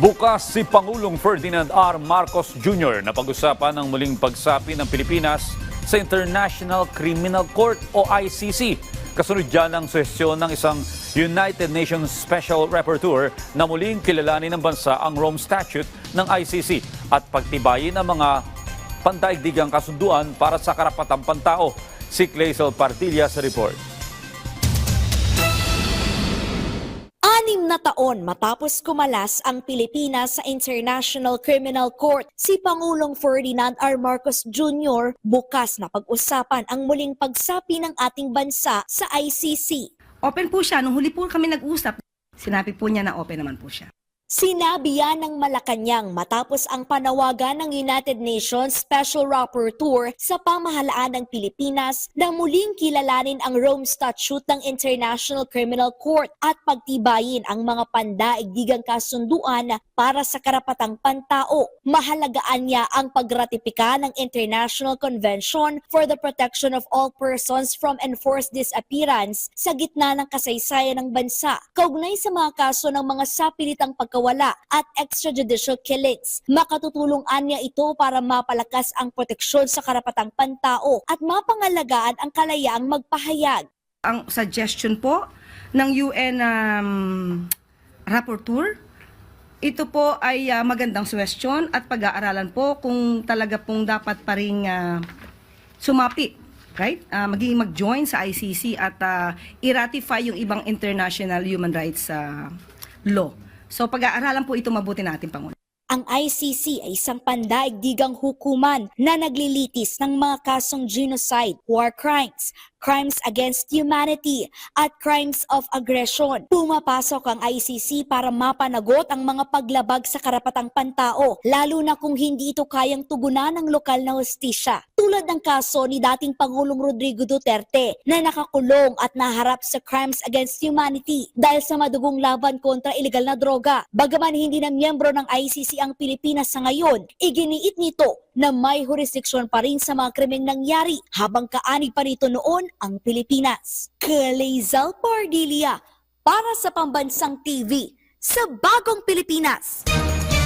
Bukas si Pangulong Ferdinand R. Marcos Jr. na pag-usapan ng muling pagsapi ng Pilipinas sa International Criminal Court o ICC. Kasunod dyan ang suhestyon ng isang United Nations Special Rapporteur na muling kilalanin ng bansa ang Rome Statute ng ICC at pagtibayin ang mga pandaigdigang kasunduan para sa karapatang pantao. Si Clazel Partilla sa report. Taon matapos kumalas ang Pilipinas sa International Criminal Court, si Pangulong Ferdinand R. Marcos Jr. bukas na pag-usapan ang muling pagsapi ng ating bansa sa ICC. Open po siya. Nung huli po kami nag-usap, sinabi po niya na open naman po siya. Sinabi yan ng Malacanang matapos ang panawagan ng United Nations Special Rapporteur sa pamahalaan ng Pilipinas na muling kilalanin ang Rome Statute ng International Criminal Court at pagtibayin ang mga pandaigdigang kasunduan para sa karapatang pantao. Mahalagaan niya ang pagratipika ng International Convention for the Protection of All Persons from Enforced Disappearance sa gitna ng kasaysayan ng bansa. Kaugnay sa mga kaso ng mga sapilitang pagkawala at extrajudicial killings. Makatutulong niya ito para mapalakas ang proteksyon sa karapatang pantao at mapangalagaan ang kalayaang magpahayag. Ang suggestion po ng UN um, rapporteur, ito po ay ah, magandang suwestyon at pag-aaralan po kung talaga pong dapat pa rin ah, sumapi right? Ah, maging mag-join sa ICC at ah, i-ratify yung ibang international human rights ah, law. So pag-aaralan po ito mabuti natin, Pangulo. Ang ICC ay isang pandaigdigang hukuman na naglilitis ng mga kasong genocide, war crimes, crimes against humanity, at crimes of aggression. Pumapasok ang ICC para mapanagot ang mga paglabag sa karapatang pantao, lalo na kung hindi ito kayang tugunan ng lokal na hustisya. Tulad ng kaso ni dating Pangulong Rodrigo Duterte na nakakulong at naharap sa crimes against humanity dahil sa madugong laban kontra ilegal na droga. Bagaman hindi na miyembro ng ICC ang Pilipinas sa ngayon, iginiit nito na may jurisdiksyon pa rin sa mga krimeng nangyari habang kaanib pa rito noon ang Pilipinas. Kalezal Pardilia para sa Pambansang TV sa Bagong Pilipinas.